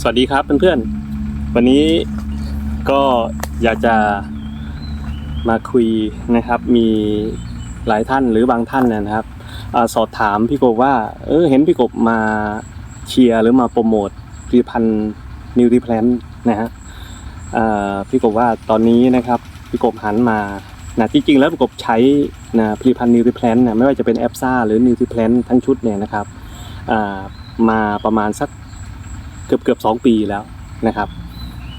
สวัสดีครับเพื่อนๆ วันนี้ก็อยากจะมาคุยนะครับ มีหลายท่านหรือบางท่านนะครับอสอบถามพี่กบว่า เออเห็นพี่กบมาเชียร์หรือมาโปรโมทผลิตภัณฑ์นิวทรีแพลนนะฮะพี่กบว่าตอนนี้นะครับพี่กบหันมานะจริงๆแล้วพี่กบใช้นะผลิตภัณฑ์นิวทรีแพลนนะไม่ว่าจะเป็นแอปซ่าหรือนิวทรีแพลนทั้งชุดเนี่ยนะครับมาประมาณสัก เกือบเกือบสองปีแล้วนะครับ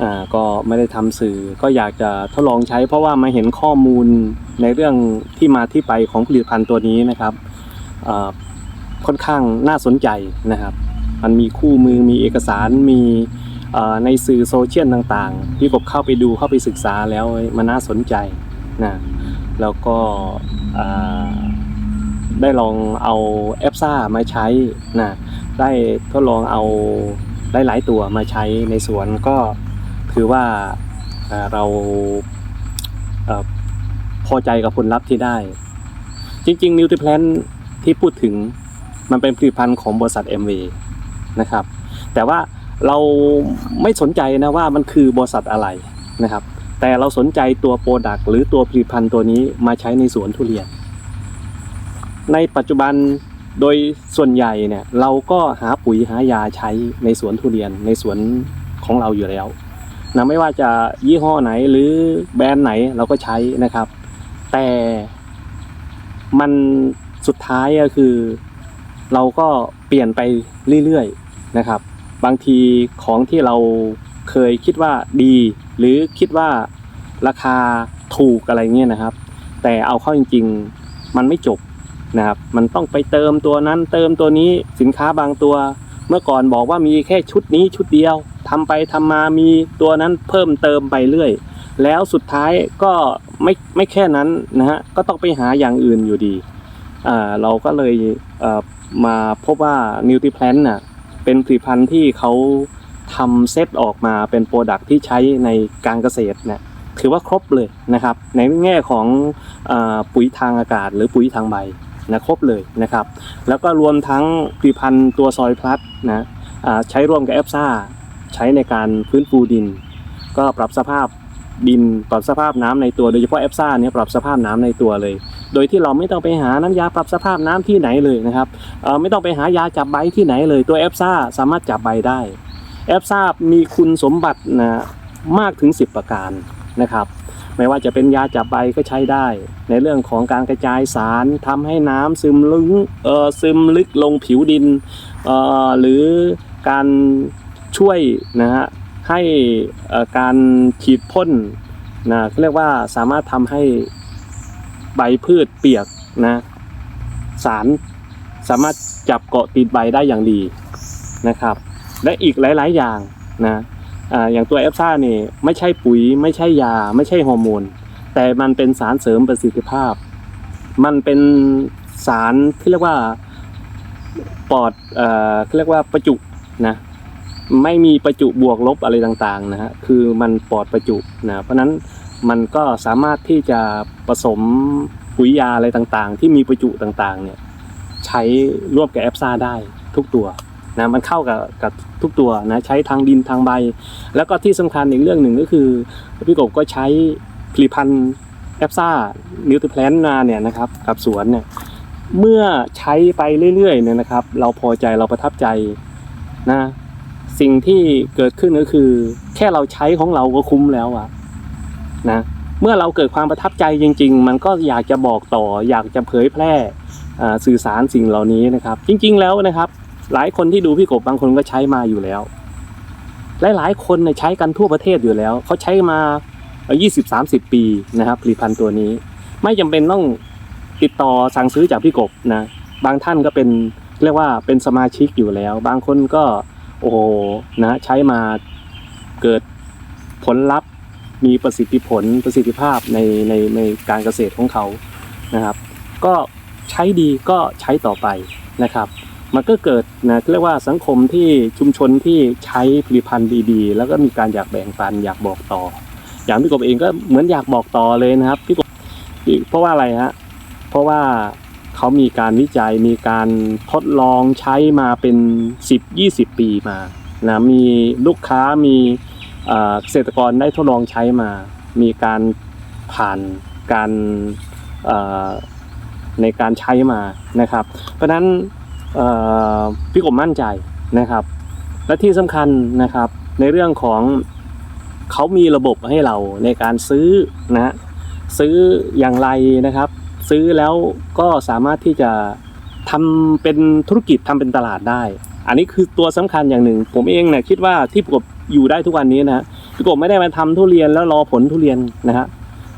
อ่าก็ไม่ได้ทำสื่อก็อยากจะทดลองใช้ เพราะว่ามาเห็นข้อมูลในเรื่องที่มาที่ไปของผลิตภัณฑ์ตัวนี้นะครับอ่าค่อนข้างน่าสนใจนะครับ มันมีคู่มือมีเอกสารมีอ่อในสื่อโซเชียลต่างๆ ที่ผมเข้าไปดูเข้าไปศึกษาแล้วมันน่าสนใจนะแล้วก็อ่าได้ลองเอาแอปซ่ามาใช้นะได้ทดลองเอา หลายๆตัวมาใช้ในสวนก็ถือว่าเราพอใจกับผลลัพธ์ที่ได้ จริงๆนิวทริแพลนที่พูดถึงมันเป็นผลิตภัณฑ์ของบริษัท MV นะครับ แต่ว่าเราไม่สนใจนะว่ามันคือบริษัทอะไรนะครับ แต่เราสนใจตัวโปรดักต์หรือตัวผลิตภัณฑ์ตัวนี้มาใช้ในสวนทุเรียน ในปัจจุบัน โดยส่วนใหญ่เนี่ยเราก็หาปุ๋ยหายาใช้ในสวนทุเรียนในสวนของเราอยู่แล้วนะไม่ว่าจะยี่ห้อไหนหรือแบรนด์ไหนเราก็ใช้นะครับ แต่มันสุดท้ายก็คือ เราก็เปลี่ยนไปเรื่อยๆนะครับ บางทีของที่เราเคยคิดว่าดี หรือคิดว่าราคาถูกอะไรเงี้ยนะครับ แต่เอาเข้าจริง ๆ มันไม่จบ นะครับมันต้องไปเติมตัวนั้นเติมตัวนี้สินค้าบางตัว เมื่อก่อนบอกว่ามีแค่ชุดนี้ชุดเดียวทำไปทำมามีตัวนั้นเพิ่มเติมไปเรื่อย แล้วสุดท้ายก็ไม่ไม่แค่นั้นนะฮะก็ต้องไปหาอย่างอื่นอยู่ดีอ่าเราก็เลยเมาพบว่า n u t r i p l a n t น่ะเป็นผลิตภัณฑ์ที่เขาทำเซตออกมาเป็นโปรดักที่ใช้ในการเกษตรเนี่ยถือว่าครบเลยนะครับ ในแง่ของอปุ๋ยทางอากาศหรือปุ๋ยทางใบ นะครบเลยนะครับ แล้วก็รวมทั้งผลิตภัณฑ์ตัวซอยพลัสนะใช้ร่วมกับแอปซ่าใช้ในการฟื้นฟูดิน ก็ปรับสภาพดินปรับสภาพน้ำในตัวโดยเฉพาะแอปซ่าเนี่ยปรับสภาพน้ำในตัวเลย โดยที่เราไม่ต้องไปหาน้ำยาปรับสภาพน้ำที่ไหนเลยนะครับไม่ต้องไปหายาจับใบที่ไหนเลยตัวแอปซ่าสามารถจับใบได้แอปซ่ามีคุณสมบัตินะมากถึง 10 ประการนะครับ ไม่ว่าจะเป็นยาจับใบก็ใช้ได้ ในเรื่องของการกระจายสารทำให้น้ำซึมลึกเอ่อซึมลึกลงผิวดินเอ่อหรือการช่วยนะฮะให้เอ่อการฉีดพ่นนะเรียกว่าสามารถทำให้ใบพืชเปียกนะสารสามารถจับเกาะติดใบได้อย่างดีนะครับ และอีกหลาย ๆ อย่างนะ อ่าอย่างตัวเอฟซ่านี่ไม่ใช่ปุ๋ย ไม่ใช่ยา ไม่ใช่ฮอร์โมน แต่มันเป็นสารเสริมประสิทธิภาพ มันเป็นสารที่เรียกว่าปอดเอ่อเขาเรียกว่าประจุนะไม่มีประจุบวกลบอะไรต่างๆนะฮะคือมันปลอดประจุนะเพราะฉะนั้นมันก็สามารถที่จะผสมปุ๋ยยาอะไรต่างๆ ที่มีประจุต่างๆเนี่ยใช้ร่วมกับแอปซ่าได้ทุกตัว นะมันเข้ากับกับทุกตัวนะใช้ทางดินทางใบ แล้วก็ที่สำคัญอีกเรื่องหนึ่งก็คือพี่กบก็ใช้ผลิตภัณฑ์แอปซ่านิวทริแพลนมาเนี่ยนะครับกับสวนเนี่ยเมื่อใช้ไปเรื่อยๆเนี่ยนะครับ เราพอใจเราประทับใจนะสิ่งที่เกิดขึ้นก็คือ แค่เราใช้ของเราก็คุ้มแล้วอะนะเมื่อเราเกิดความประทับใจจริง ๆ มันก็อยากจะบอกต่อ อยากจะเผยแพร่อสื่อสารสิ่งเหล่านี้นะครับ จริง ๆ แล้วนะครับ หลายคนที่ดูพี่กบบางคนก็ใช้มาอยู่แล้ว หลายๆคนเนี่ยใช้กันทั่วประเทศอยู่แล้ว เขาใช้มา 20-30 ปีนะครับผลิตภัณฑ์ตัวนี้ ไม่จำเป็นต้องติดต่อสั่งซื้อจากพี่กบนะ บางท่านก็เป็นเรียกว่าเป็นสมาชิกอยู่แล้ว บางคนก็โอ้โหนะใช้มาเกิดผลลัพธ์ มีประสิทธิผลประสิทธิภาพในในในการเกษตรของเขานะครับ ก็ใช้ดีก็ใช้ต่อไปนะครับ มันก็เกิดนะเรียกว่าสังคมที่ชุมชนที่ใช้ผลิตภัณฑ์ดีๆ แล้วก็มีการอยากแบ่งปันอยากบอกต่อ อย่างพี่กบเองก็เหมือนอยากบอกต่อเลยนะครับพี่กบเพราะว่าอะไรฮะเพราะว่าเขามีการวิจัยมีการทดลองใช้มาเป็น 10-20 ปีมานะมีลูกค้ามีเกษตรกรได้ทดลองใช้มา มีการผ่านการในการใช้มานะครับ เพราะฉะนั้น พี่กบมั่นใจนะครับ และที่สำคัญนะครับในเรื่องของเขามีระบบให้เราในการซื้อนะซื้ออย่างไรนะครับ ซื้อแล้วก็สามารถที่จะทำเป็นธุรกิจทำเป็นตลาดได้ อันนี้คือตัวสำคัญอย่างหนึ่ง ผมเองเนี่ยคิดว่าที่พี่กบอยู่ได้ทุกวันนี้นะฮะพี่กบไม่ได้มาทำทุเรียนแล้วรอผลทุเรียนนะฮะ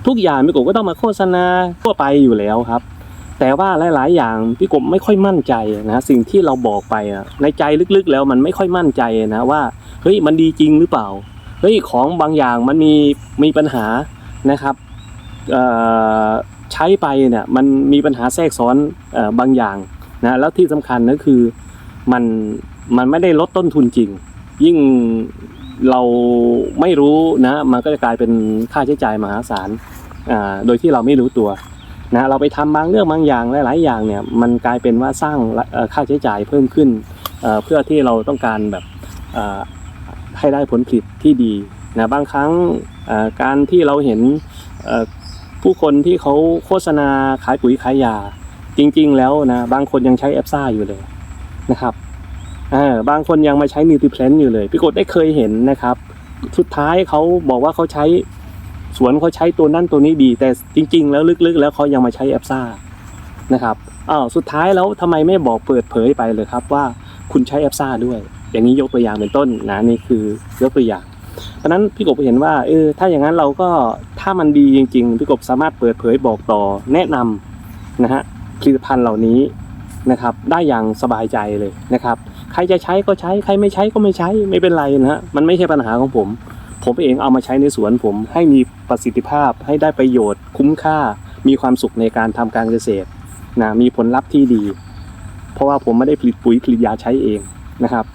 ทุกอย่างพี่กบก็ต้องมาโฆษณาทั่วไปอยู่แล้วครับ แต่ว่าหลาย ๆ อย่างพี่กบไม่ค่อยมั่นใจนะสิ่งที่เราบอกไปในใจลึกๆ แล้วมันไม่ค่อยมั่นใจนะว่าเฮ้ยมันดีจริงหรือเปล่าเฮ้ยของบางอย่างมันมีมีปัญหานะครับใช้ไปเนี่ยมันมีปัญหาแทรกซ้อนอบางอย่างนะแล้วที่สำคัญก็คือมันมันไม่ได้ลดต้นทุนจริง ยิ่งเราไม่รู้นะมันก็จะกลายเป็นค่าใช้จ่ายมหาศาลโดยที่เราไม่รู้ตัว นะเราไปทำบางเรื่องบางอย่างหลายๆอย่างเนี่ยมันกลายเป็นว่าสร้างค่าใช้จ่ายเพิ่มขึ้นเพื่อที่เราต้องการแบบให้ได้ผลผลิตที่ดีนะบางครั้งการที่เราเห็นผู้คนที่เขาโฆษณาขายปุ๋ยขายยาจริง ๆ แล้วนะบางคนยังใช้แอปซ่าอยู่เลยนะครับบางคนยังมาใช้นิวทริเพลนอยู่เลยพี่กดได้เคยเห็นนะครับ สุดท้ายเขาบอกว่าเขาใช้ สวนเขาใช้ตัวนั่นตัวนี้ดี แต่จริง ๆ แล้วลึกๆ แล้วเขายังมาใช้แอปซ่านะครับอ้าวสุดท้ายแล้วทำไมไม่บอกเปิดเผยไปเลยครับว่าคุณใช้แอปซ่าด้วย อย่างนี้ยกตัวอย่างเป็นต้นนะนี่คือยกตัวอย่างเพราะนั้นพี่กบเห็นว่าเออถ้าอย่างนั้นเราก็ถ้ามันดีจริง ๆ พี่กบสามารถเปิดเผยบอกต่อแนะนำนะฮะผลิตภัณฑ์เหล่านี้นะครับได้อย่างสบายใจเลยนะครับ ใครจะใช้ก็ใช้ใครไม่ใช้ก็ไม่ใช้ไม่เป็นไรนะฮะมันไม่ใช่ปัญหาของผม ผมเองเอามาใช้ในสวนผม ให้มีประสิทธิภาพให้ได้ประโยชน์ คุ้มค่า มีความสุขในการทำการเกษตรนะมีผลลัพธ์ที่ดี เพราะว่าผมไม่ได้ผลิตปุ๋ยผลิตยาใช้เองนะครับ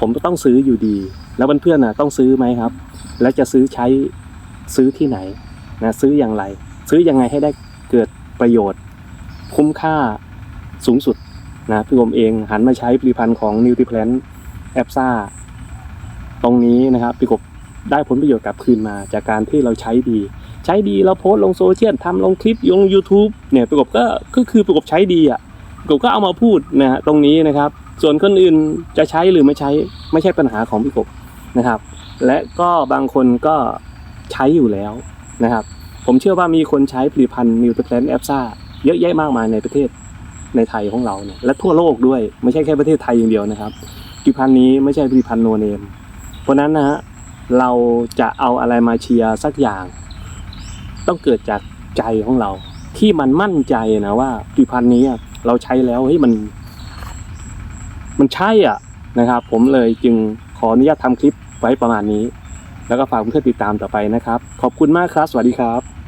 ผมต้องซื้ออยู่ดี แล้วเพื่อนๆนะต้องซื้อไหมครับ แล้วจะซื้อใช้ซื้อที่ไหนนะซื้ออย่างไร ซื้อยังไงให้ได้เกิดประโยชน์ คุ้มค่าสูงสุดนะพี่ผมเองหันมาใช้ผลิตภัณฑ์ของ n u t r i p l a n t แอปซ่าตรงนี้นะครับพี่กบ ได้ผลประโยชน์กลับคืนมาจากการที่เราใช้ดี ใช้ดีเราโพสต์ลงโซเชียลทำลงคลิปลง YouTube เนี่ยประกบก็ก็คือประกบใช้ดีอะประกบก็เอามาพูดนะฮะตรงนี้นะครับ ส่วนคนอื่นจะใช้หรือไม่ใช้ไม่ใช่ปัญหาของพี่กบนะครับ และก็บางคนก็ใช้อยู่แล้วนะครับ ผมเชื่อว่ามีคนใช้ผลิตภัณฑ์นิวทรีแพลนแอปซ่าเยอะแยะมากมายในประเทศในไทยของเราเนี่ยและทั่วโลกด้วยไม่ใช่แค่ประเทศไทยอย่างเดียวนะครับผลิตภัณฑ์นี้ไม่ใช่ผลิตภัณฑ์โนเนมเพราะนั้นนะฮะ เราจะเอาอะไรมาเชียร์สักอย่าง ต้องเกิดจากใจของเรา ที่มันมั่นใจนะว่าผลิตภัณฑ์นี้เราใช้แล้วเฮ้ยมัน มันใช่อะนะครับ ผมเลยจึงขออนุญาตทำคลิปไว้ประมาณนี้ แล้วก็ฝากเพื่อนติดตามต่อไปนะครับ ขอบคุณมากครับ สวัสดีครับ